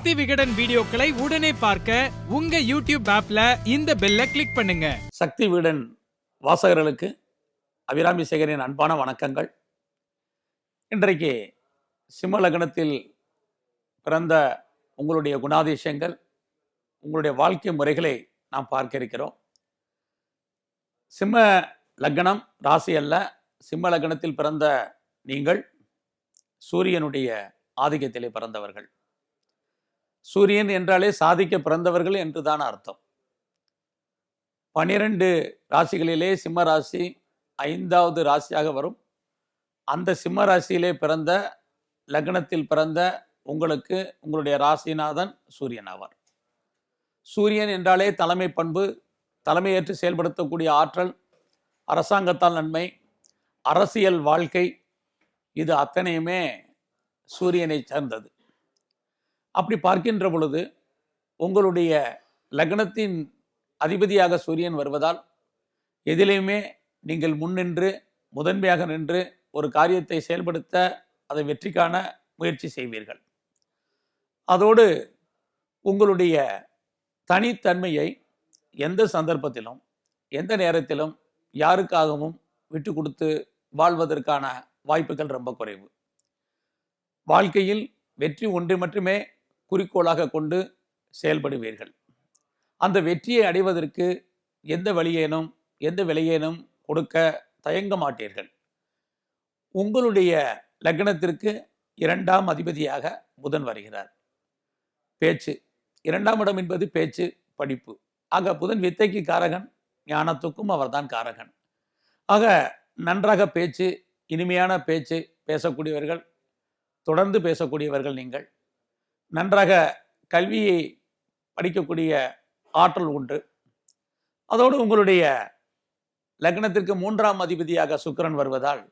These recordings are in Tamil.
சக்தி விகடன் வீடியோக்களை உடனே பார்க்க உங்க யூடியூப் ஆப்ல இந்த பெல்ல கிளிக் பண்ணுங்க. சக்தி விகடன் வாசகர்களுக்கு அபிராமி சேகரின் அன்பான வணக்கங்கள். இன்றைக்கு சிம்ம லக்னத்தில் பிறந்த உங்களுடைய குணாதிசயங்கள் உங்களுடைய வாழ்க்கை முறைகளை நாம் பார்க்க இருக்கிறோம். சிம்ம லக்னம் ராசி அல்ல சிம்ம லக்னத்தில் பிறந்த நீங்கள் சூரியனுடைய ஆதிக்கத்திலே பிறந்தவர்கள். சூரியன் என்றாலே சாதிக்க பிறந்தவர்கள் என்றுதான் அர்த்தம். பனிரெண்டு ராசிகளிலே சிம்ம ராசி ஐந்தாவது ராசியாக வரும். அந்த சிம்ம ராசியிலே பிறந்த லக்னத்தில் பிறந்த உங்களுக்கு உங்களுடைய ராசிநாதன் சூரியன் ஆவார். சூரியன் என்றாலே தலைமை பண்பு தலைமையேற்று செயல்படுத்தக்கூடிய ஆற்றல் அரசாங்கத்தால் நன்மை அரசியல் வாழ்க்கை இது அத்தனையுமே சூரியனை சார்ந்தது. அப்படி பார்க்கின்ற பொழுது உங்களுடைய லக்னத்தின் அதிபதியாக சூரியன் வருவதால் எதிலையுமே நீங்கள் முன்னின்று முதன்மையாக நின்று ஒரு காரியத்தை செயல்படுத்த அதை வெற்றி காண முயற்சி செய்வீர்கள். அதோடு உங்களுடைய தனித்தன்மையை எந்த சந்தர்ப்பத்திலும் எந்த நேரத்திலும் யாருக்காகவும் விட்டு கொடுத்து வாழ்வதற்கான வாய்ப்புகள் ரொம்ப குறைவு. வாழ்க்கையில் வெற்றி ஒன்றை மட்டுமே குறிக்கோளாக கொண்டு செயல்படுவீர்கள். அந்த வெற்றியை அடைவதற்கு எந்த வழியேனும் எந்த விலையேனும் கொடுக்க தயங்க மாட்டீர்கள். உங்களுடைய லக்னத்திற்கு இரண்டாம் அதிபதியாக புதன் வருகிறார். பேச்சு. இரண்டாம் இடம் என்பது பேச்சு படிப்பு. ஆக புதன் வித்தைக்கு காரகன் ஞானத்துக்கும் அவர்தான் காரகன். ஆக நன்றாக பேச்சு இனிமையான பேச்சு பேசக்கூடியவர்கள் தொடர்ந்து பேசக்கூடியவர்கள் நீங்கள். நன்றாக கல்வியை படிக்கக்கூடிய ஆற்றல் உண்டு. அதோடு உங்களுடைய லக்னத்திற்கு மூன்றாம் அதிபதியாக சுக்கிரன் வருவதால்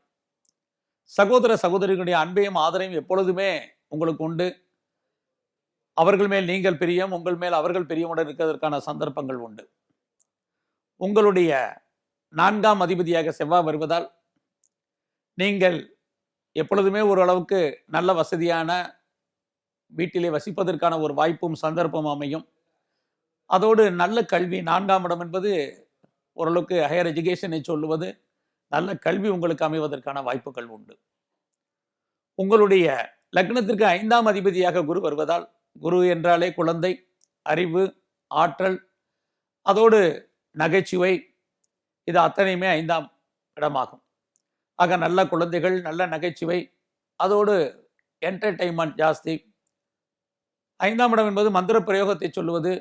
சகோதர சகோதரிகளுடைய அன்பையும் ஆதரவையும் எப்பொழுதுமே உங்களுக்கு உண்டு. அவர்கள் மேல் நீங்கள் பிரியம் உங்கள் மேல் அவர்கள் பிரியமுடன் இருக்கிறதற்கான சந்தர்ப்பங்கள் உண்டு. உங்களுடைய நான்காம் அதிபதியாக செவ்வாய் வருவதால் நீங்கள் எப்பொழுதுமே ஓரளவுக்கு நல்ல வசதியான வீட்டிலே வசிப்பதற்கான ஒரு வாய்ப்பும் சந்தர்ப்பம் அமையும். அதோடு நல்ல கல்வி நான்காம் இடம் என்பது ஓரளவுக்கு ஹையர் எஜுகேஷனை சொல்லுவது நல்ல கல்வி உங்களுக்கு அமைவதற்கான வாய்ப்புகள் உண்டு. உங்களுடைய லக்னத்திற்கு ஐந்தாம் அதிபதியாக குரு வருவதால் குரு என்றாலே குழந்தை அறிவு ஆற்றல் அதோடு நகைச்சுவை இது அத்தனையுமே ஐந்தாம் இடமாகும். ஆக நல்ல குழந்தைகள் நல்ல நகைச்சுவை அதோடு என்டர்டைன்மெண்ட் ஜாஸ்தி ஐந்தாம் இடம் என்பது மந்திர பிரயோகத்தை சொல்லுவது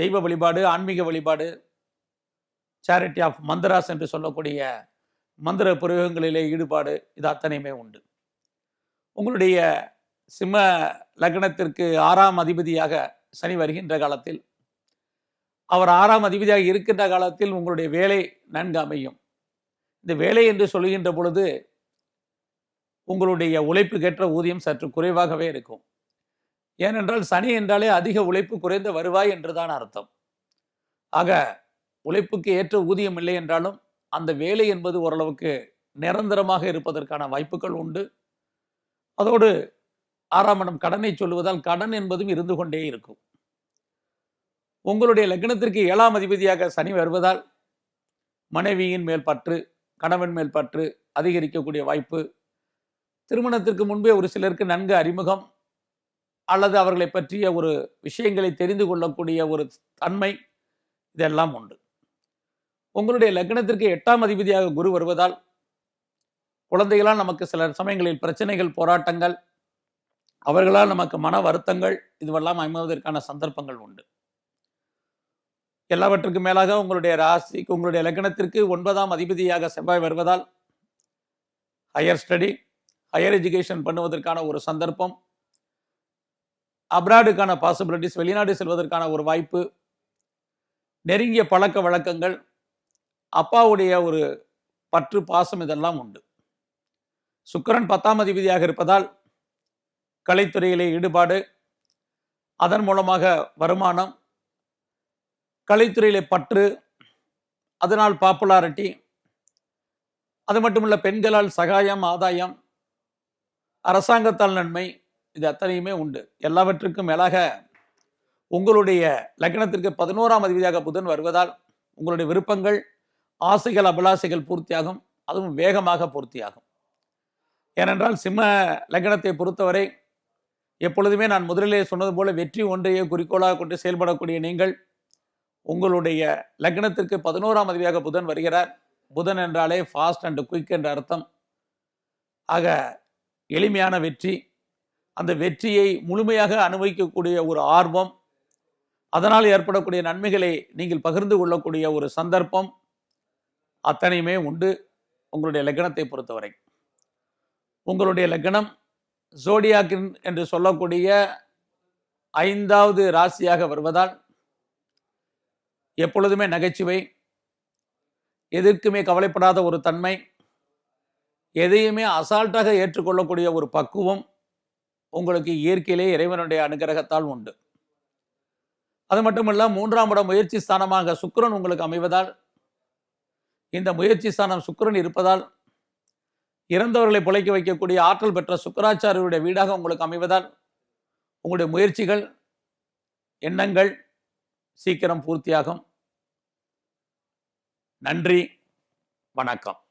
தெய்வ வழிபாடு ஆன்மீக வழிபாடு சேரிட்டி ஆஃப் மந்திராஸ் என்று சொல்லக்கூடிய மந்திர பிரயோகங்களிலே ஈடுபாடு இது அத்தனையுமே உண்டு. உங்களுடைய சிம்ம லக்னத்திற்கு ஆறாம் அதிபதியாக சனி வருகின்ற காலத்தில் அவர் ஆறாம் அதிபதியாக இருக்கின்ற காலத்தில் உங்களுடைய வேலை நன்கு அமையும். இந்த வேலை என்று சொல்லுகின்ற பொழுது உங்களுடைய உழைப்புக்கேற்ற ஊதியம் சற்று குறைவாகவே இருக்கும். ஏனென்றால் சனி என்றாலே அதிக உழைப்பு குறைந்த வருவாய் என்றுதான் அர்த்தம். ஆக உழைப்புக்கு ஏற்ற ஊதியம் இல்லை என்றாலும் அந்த வேலை என்பது ஓரளவுக்கு நிரந்தரமாக இருப்பதற்கான வாய்ப்புகள் உண்டு. அதோடு ஆறாம் இடம் கடனை சொல்லுவதால் கடன் என்பதும் இருந்து கொண்டே இருக்கும். உங்களுடைய லக்னத்திற்கு ஏழாம் அதிபதியாக சனி வருவதால் மனைவியின் மேல் பற்று கணவன் மேல் பற்று அதிகரிக்கக்கூடிய வாய்ப்பு. திருமணத்திற்கு முன்பே ஒரு சிலருக்கு நன்கு அறிமுகம். அல்லது அவர்களை பற்றிய ஒரு விஷயங்களை தெரிந்து கொள்ளக்கூடிய ஒரு தன்மை இதெல்லாம் உண்டு. உங்களுடைய லக்னத்திற்கு எட்டாம் அதிபதியாக குரு வருவதால் குழந்தைகளால் நமக்கு சில சமயங்களில் பிரச்சனைகள் போராட்டங்கள் அவர்களால் நமக்கு மன வருத்தங்கள் இதுவெல்லாம் அமைவதற்கான சந்தர்ப்பங்கள் உண்டு. எல்லாவற்றுக்கும் மேலாக உங்களுடைய ராசிக்கு உங்களுடைய லக்னத்திற்கு ஒன்பதாம் அதிபதியாக செவ்வாய் வருவதால் ஹையர் ஸ்டடி ஹையர் எஜுகேஷன் பண்ணுவதற்கான ஒரு சந்தர்ப்பம் அப்ராடுக்கான பாசிபிலிட்டிஸ் வெளிநாடு செல்வதற்கான ஒரு வாய்ப்பு நெருங்கிய பழக்க வழக்கங்கள் அப்பாவுடைய ஒரு பற்று பாசம் இதெல்லாம் உண்டு. சுக்கிரன் பத்தாம் அதிபதியாக இருப்பதால் கலைத்துறையிலே ஈடுபாடு அதன் மூலமாக வருமானம் கலைத்துறையிலே பற்று அதனால் பாப்புலாரிட்டி அது மட்டுமல்ல பெண்களால் சகாயம் ஆதாயம் அரசாங்கத்தால் நன்மை இது அத்தனையுமே உண்டு. எல்லாவற்றுக்கும் மேலாக உங்களுடைய லக்னத்திற்கு பதினோராம் அதிபதியாக புதன் வருவதால் உங்களுடைய விருப்பங்கள் ஆசைகள் அபிலாசைகள் பூர்த்தியாகும். அதுவும் வேகமாக பூர்த்தியாகும். ஏனென்றால் சிம்ம லக்னத்தை பொறுத்தவரை எப்பொழுதுமே நான் முதலிலே சொன்னது போல வெற்றி ஒன்றையே குறிக்கோளாக கொண்டு செயல்படக்கூடிய நீங்கள் உங்களுடைய லக்னத்திற்கு பதினோராம் அதிபதியாக புதன் வருகிறார். புதன் என்றாலே ஃபாஸ்ட் அண்ட் குயிக் என்ற அர்த்தம். ஆக எளிமையான வெற்றி அந்த வெற்றியை முழுமையாக அனுபவிக்கக்கூடிய ஒரு ஆர்வம் அதனால் ஏற்படக்கூடிய நன்மைகளை நீங்கள் பகிர்ந்து கொள்ளக்கூடிய ஒரு சந்தர்ப்பம் அத்தனையுமே உண்டு. உங்களுடைய லக்னத்தை பொறுத்தவரை. உங்களுடைய லக்னம் ஜோடியாக்கின் என்று சொல்லக்கூடிய ஐந்தாவது ராசியாக வருவதால் எப்பொழுதுமே நகைச்சுவை எதற்குமே கவலைப்படாத ஒரு தன்மை எதையுமே அசால்ட்டாக ஏற்றுக்கொள்ளக்கூடிய ஒரு பக்குவம் உங்களுக்கு இயற்கையிலே இறைவனுடைய அனுகிரகத்தால் உண்டு. அது மட்டுமல்ல மூன்றாம் இடம் முயற்சி ஸ்தானமாக சுக்கரன் உங்களுக்கு அமைவதால் இந்த முயற்சி ஸ்தானம் சுக்கரன் இருப்பதால் இறந்தவர்களை பிழைக்க வைக்கக்கூடிய ஆற்றல் பெற்ற சுக்கராச்சாரியருடைய வீடாக உங்களுக்கு அமைவதால் உங்களுடைய முயற்சிகள் எண்ணங்கள் சீக்கிரம் பூர்த்தியாகும். நன்றி வணக்கம்.